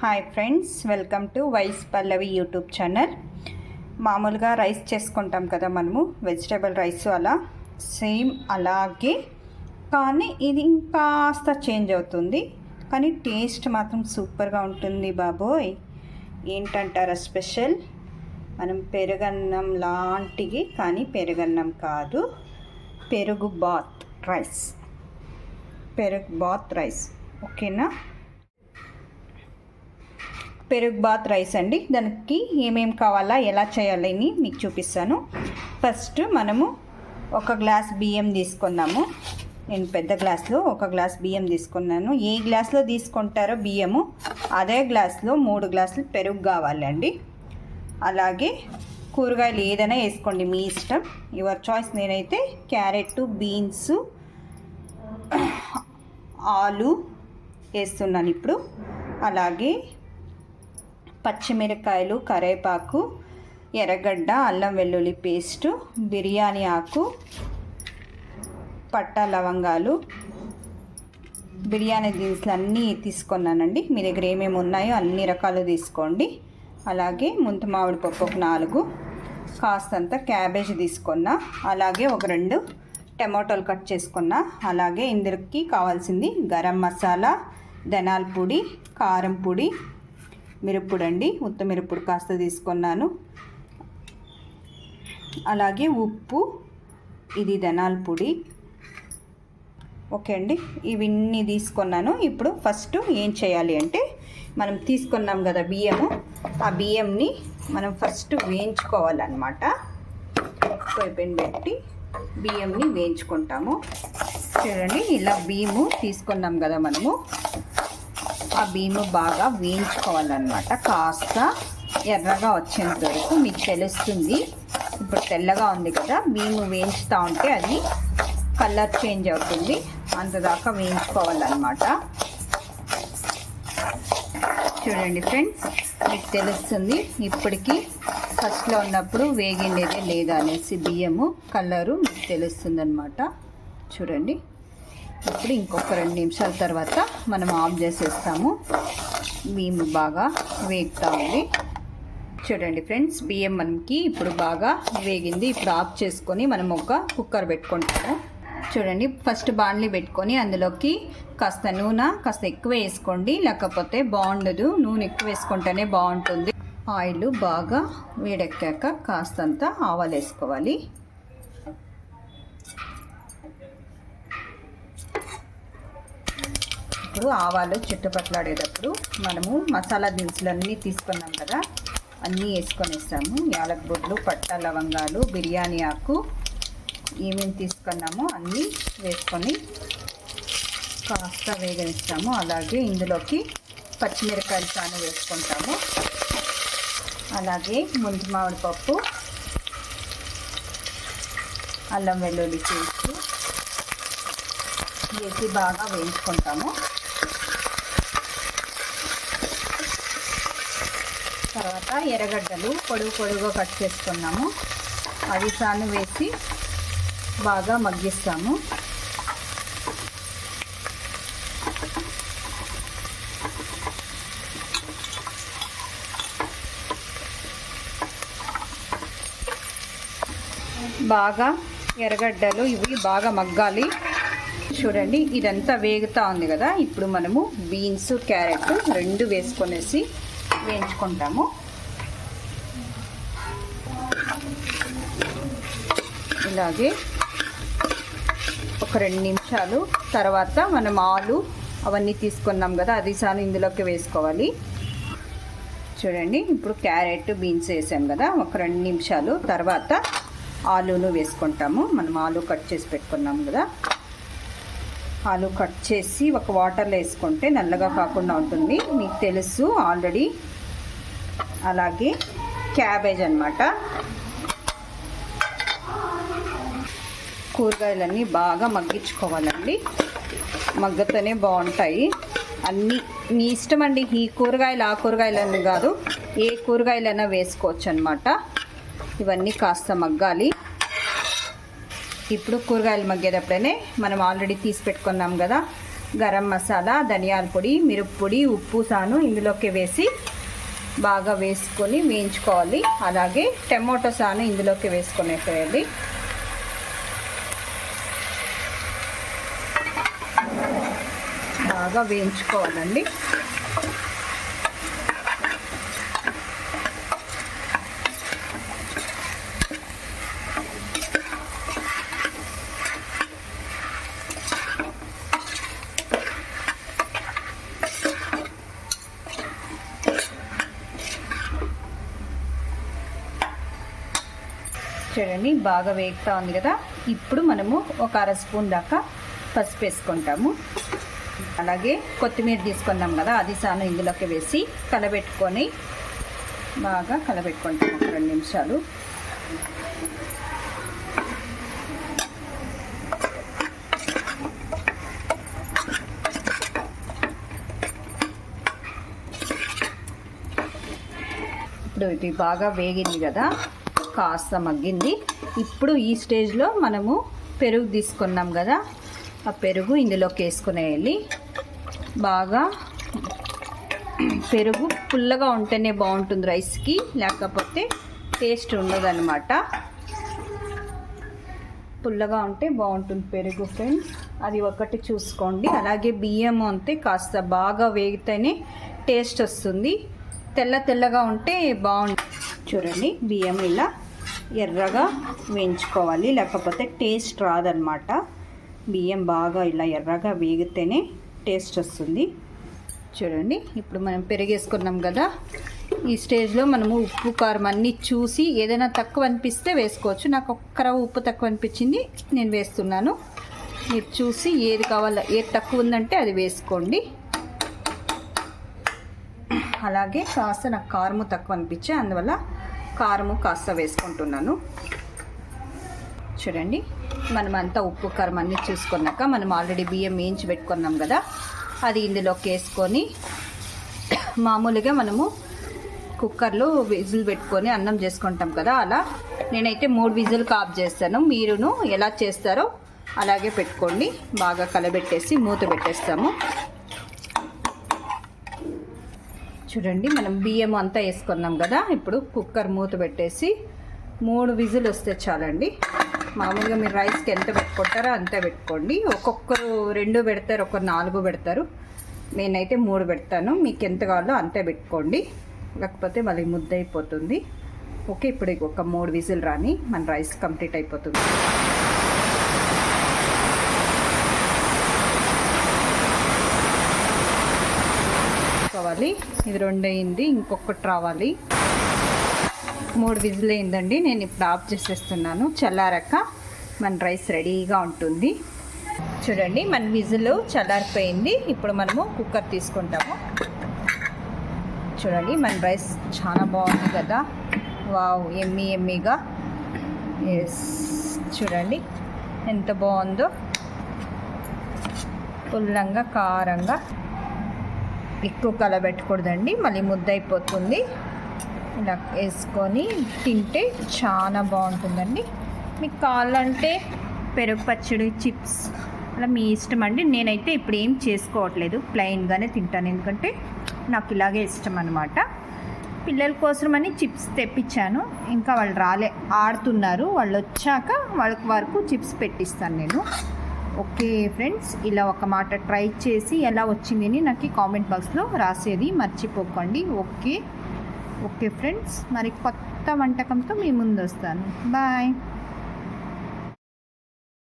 Hi friends welcome to వైస్ Pallavi YouTube channel మామూలుగా rice చేసుకుంటాం కదా మనము వెజిటేబుల్ రైస్ అలా సేమ్ అలాగే. కానీ ఇది ఇంకాస్త చేంజ్ అవుతుంది. కానీ టేస్ట్ మాత్రం సూపర్గా ఉంటుంది బాబోయ్. ఏంటంటారా స్పెషల్ మనం పెరుగన్నం లాంటివి కానీ పెరుగన్నం కాదు. పెరుగు బాత్ రైస్ పెరుగు బాత్ రైస్ ఓకేనా పెరుగు బాత్ రైస్ అండి. దానికి ఏమేమి కావాలా ఎలా చేయాలని మీకు చూపిస్తాను. ఫస్ట్ మనము ఒక గ్లాస్ బియ్యం తీసుకున్నాము నేను పెద్ద గ్లాస్లో ఒక గ్లాస్ బియ్యం తీసుకున్నాను. ఏ గ్లాస్లో తీసుకుంటారో బియ్యము అదే గ్లాస్లో మూడు గ్లాసులు పెరుగు కావాలండి. అలాగే కూరగాయలు ఏదైనా వేసుకోండి మీ ఇష్టం. యువర్ చాయిస్ నేనైతే క్యారెట్ బీన్స్ ఆలు వేస్తున్నాను ఇప్పుడు. అలాగే పచ్చిమిరకాయలు కరేపాకు ఎర్రగడ్డ అల్లం వెల్లుల్లి పేస్టు బిర్యానీ ఆకు పట్ట లవంగాలు. బిర్యానీ దినుసులు అన్నీ తీసుకున్నానండి. మీ దగ్గర ఏమేమి ఉన్నాయో అన్ని రకాలు తీసుకోండి. అలాగే ముంత మామిడి పప్పు ఒక నాలుగు కాస్తంత క్యాబేజ్ తీసుకున్నా అలాగే ఒక రెండు టమాటోలు కట్ చేసుకున్నా అలాగే ఇందులోకి కావాల్సింది గరం మసాలా ధనాల పొడి కారం పొడి మిరప్పొడి అండి ఉత్త మిరప్పొడి కాస్త తీసుకున్నాను. అలాగే ఉప్పు ఇది ధనాల పొడి. ఓకే అండి. ఇవన్నీ తీసుకున్నాను. ఇప్పుడు ఫస్ట్ ఏం చేయాలి అంటే మనం తీసుకున్నాం కదా బియ్యము ఆ బియ్యంని మనం ఫస్ట్ వేయించుకోవాలన్నమాట. పొయ్యి పెట్టి బియ్యంని వేయించుకుంటాము. చూడండి ఇలా బియ్యము తీసుకున్నాం కదా మనము. ఆ బియ్యము బాగా వేయించుకోవాలన్నమాట. కాస్త ఎర్రగా వచ్చేంత వరకు మీకు తెలుస్తుంది. ఇప్పుడు తెల్లగా ఉంది కదా బీము వేయించుతూ ఉంటే అది కలర్ చేంజ్ అవుతుంది. అంతదాకా వేయించుకోవాలన్నమాట. చూడండి ఫ్రెండ్స్ మీకు తెలుస్తుంది ఇప్పటికీ ఫస్ట్లో ఉన్నప్పుడు వేగిండేదే లేదా అనేసి బియ్యము కలరు మీకు తెలుస్తుంది అనమాట చూడండి. ఇప్పుడు ఇంకొక రెండు నిమిషాల తర్వాత మనం ఆఫ్ చేసేస్తాము. బియ్యం బాగా వేగుతూ ఉంది. చూడండి ఫ్రెండ్స్ బియ్యం మనకి ఇప్పుడు బాగా వేగింది. ఇప్పుడు ఆఫ్ చేసుకొని మనం ఒక కుక్కర్ పెట్టుకుంటాము. చూడండి ఫస్ట్ బాండ్లీ పెట్టుకొని అందులోకి కాస్త నూనె కాస్త ఎక్కువ వేసుకోండి. లేకపోతే బాగుండదు. నూనె ఎక్కువ వేసుకుంటేనే బాగుంటుంది. ఆయిల్ బాగా వేడెక్కాక కాస్తంత ఆవాలు వేసుకోవాలి. ఇప్పుడు ఆవాలు చుట్టుపట్లాడేటప్పుడు మనము మసాలా దినుసులు అన్నీ తీసుకున్నాం కదా అన్నీ వేసుకొని వేస్తాము బొడ్లు పట్ట లవంగాలు బిర్యానీ ఆకు ఏమేమి తీసుకున్నామో అన్నీ వేసుకొని కాస్త వేగనిస్తాము. అలాగే ఇందులోకి పచ్చిమిరకాయలు చాలా వేసుకుంటాము. అలాగే ముందు మామిడి పప్పు అల్లం వెల్లుల్లి పేస్ట్ వేసి బాగా వేయించుకుంటాము. తర్వాత ఎర్రగడ్డలు పొడుగు పొడుగుగా కట్ చేసుకున్నాము. అవి సాను వేసి బాగా మగ్గిస్తాము. బాగా ఎర్రగడ్డలు ఇవి బాగా మగ్గాలి. చూడండి ఇదంతా వేగుతూ ఉంది కదా. ఇప్పుడు మనము బీన్స్ క్యారెట్ రెండు వేసుకొనేసి వేయించుకుంటాము. ఇలాగే ఒక రెండు నిమిషాలు తర్వాత మనం ఆలు అవన్నీ తీసుకున్నాం కదా అది సాను ఇందులోకి వేసుకోవాలి. చూడండి ఇప్పుడు క్యారెట్ బీన్స్ వేసాం కదా ఒక రెండు నిమిషాలు తర్వాత ఆలును వేసుకుంటాము. మనం ఆలు కట్ చేసి పెట్టుకున్నాం కదా. ఆలు కట్ చేసి ఒక వాటర్లో వేసుకుంటే నల్లగా కాకుండా ఉంటుంది. మీకు తెలుసు ఆల్రెడీ అలాగే క్యాబేజ్ అనమాట కూరగాయలన్నీ బాగా మగ్గించుకోవాలండి. మగ్గతోనే బాగుంటాయి. అన్నీ మీ ఇష్టం అండి ఈ కూరగాయలు ఆ కూరగాయలని కాదు ఏ కూరగాయలైనా వేసుకోవచ్చు అనమాట ఇవన్నీ కాస్త మగ్గాలి. ఇప్పుడు కూరగాయలు మగ్గేటప్పుడనే మనం ఆల్రెడీ తీసి పెట్టుకున్నాం కదా గరం మసాలా ధనియాల పొడి మిరప్పొడి ఉప్పు సాను ఇందులోకి వేసి బాగా వేసుకొని వేయించుకోవాలి. అలాగే టమాటోస్ అని ఇందులోకి వేసుకునేసేయాలి బాగా వేయించుకోవాలండి. చూడండి బాగా వేగుతా ఉంది కదా. ఇప్పుడు మనము ఒక అర స్పూన్ దాకా పసుపు వేసుకుంటాము. అలాగే కొత్తిమీర తీసుకుందాం కదా అది సాను ఇందులోకి వేసి కలబెట్టుకొని బాగా కలబెట్టుకుంటాం ఒక రెండు నిమిషాలు. ఇప్పుడు ఇది బాగా వేగింది కదా. కాస్త మగ్గింది. ఇప్పుడు ఈ స్టేజ్లో మనము పెరుగు తీసుకున్నాం కదా. ఆ పెరుగు ఇందులోకి వేసుకునేయాలి. బాగా పెరుగు పుల్లగా ఉంటేనే బాగుంటుంది రైస్కి. లేకపోతే టేస్ట్ ఉండదన్నమాట. పుల్లగా ఉంటే బాగుంటుంది పెరుగు ఫ్రెండ్స్. అది ఒకటి చూసుకోండి. అలాగే బియ్యం అంతే కాస్త బాగా వేగితేనే టేస్ట్ వస్తుంది. తెల్ల తెల్లగా ఉంటే బాగుంటుంది. చూడండి బియ్యం ఇలా ఎర్రగా వేయించుకోవాలి. లేకపోతే టేస్ట్ రాదనమాట బియ్యం బాగా ఇలా ఎర్రగా వేగితేనే టేస్ట్ వస్తుంది. చూడండి ఇప్పుడు మనం పెరిగేసుకున్నాం కదా. ఈ స్టేజ్లో మనము ఉప్పు కారం అన్నీ చూసి ఏదైనా తక్కువ అనిపిస్తే వేసుకోవచ్చు. నాకు ఒక్కర ఉప్పు తక్కువ అనిపించింది నేను వేస్తున్నాను. మీరు చూసి ఏది కావాలో ఏది తక్కువ ఉందంటే అది వేసుకోండి. అలాగే కాస్త నాకు కారము తక్కువ అనిపించే అందువల్ల కారము కాస్త వేసుకుంటున్నాను. చూడండి మనం అంతా ఉప్పు కారం అన్నీ చూసుకున్నాక మనం ఆల్రెడీ బియ్యం వేయించి పెట్టుకున్నాం కదా అది ఇందులోకి వేసుకొని మామూలుగా మనము కుక్కర్లో విజిల్ పెట్టుకొని అన్నం చేసుకుంటాం కదా అలా. నేనైతే మూడు విజిల్ ఆఫ్ చేస్తాను. మీరును ఎలా చేస్తారో అలాగే పెట్టుకోండి. బాగా కలబెట్టేసి మూత పెట్టేస్తాము. చూడండి మనం బియ్యం అంతా వేసుకున్నాం కదా ఇప్పుడు కుక్కర్ మూత పెట్టేసి మూడు విజిల్ వస్తే చాలండి. మామూలుగా మీరు రైస్కి ఎంత పెట్టుకుంటారో అంతే పెట్టుకోండి. ఒక్కొక్కరు రెండు పెడతారు ఒక్కరు నాలుగు పెడతారు. నేనైతే మూడు పెడతాను. మీకు ఎంత కావాలో అంతే పెట్టుకోండి. లేకపోతే మళ్ళీ ముద్ద అయిపోతుంది ఓకే ఇప్పుడు ఒక మూడు విజిల్ రాని మన రైస్ కంప్లీట్ అయిపోతుంది కావాలి ఇది రెండు అయింది ఇంకొకటి రావాలి. మూడు విజిల్ అయిందండి నేను ఇప్పుడు ఆఫ్ చేసేస్తున్నాను. చల్లారక మన రైస్ రెడీగా ఉంటుంది. చూడండి మన విజిల్ చల్లారిపోయింది. ఇప్పుడు మనము కుక్కర్ తీసుకుంటాము. చూడండి మన రైస్ చాలా బాగుంది కదా. వావ్ ఎమ్మి ఎమ్మిగా. ఎస్ చూడండి ఎంత బాగుందో. పుల్లంగా కారంగా. ఎక్కువ కలబెట్టకూడదండి మళ్ళీ ముద్ద అయిపోతుంది. ఇలా వేసుకొని తింటే చాలా బాగుంటుందండి. మీకు కావాలంటే పెరుగు పచ్చడి చిప్స్ అలా మీ ఇష్టం అండి. నేనైతే ఇప్పుడు ఏం చేసుకోవట్లేదు ప్లెయిన్గానే తింటాను. ఎందుకంటే నాకు ఇలాగే ఇష్టం అనమాట పిల్లల కోసమని చిప్స్ తెప్పించాను. ఇంకా వాళ్ళు రాలే ఆడుతున్నారు. వాళ్ళు వచ్చాక వాళ్ళకి వరకు చిప్స్ పెట్టిస్తాను నేను. ఓకే ఫ్రెండ్స్ ఇలా ఒక మాట ట్రై చేసి ఎలా వచ్చిందని నాకు కామెంట్ బాక్స్లో రాసేది మర్చిపోకండి. ఓకే. ఓకే ఫ్రెండ్స్ మరి కొత్త వంటకంతో మీ ముందు వస్తాను బాయ్.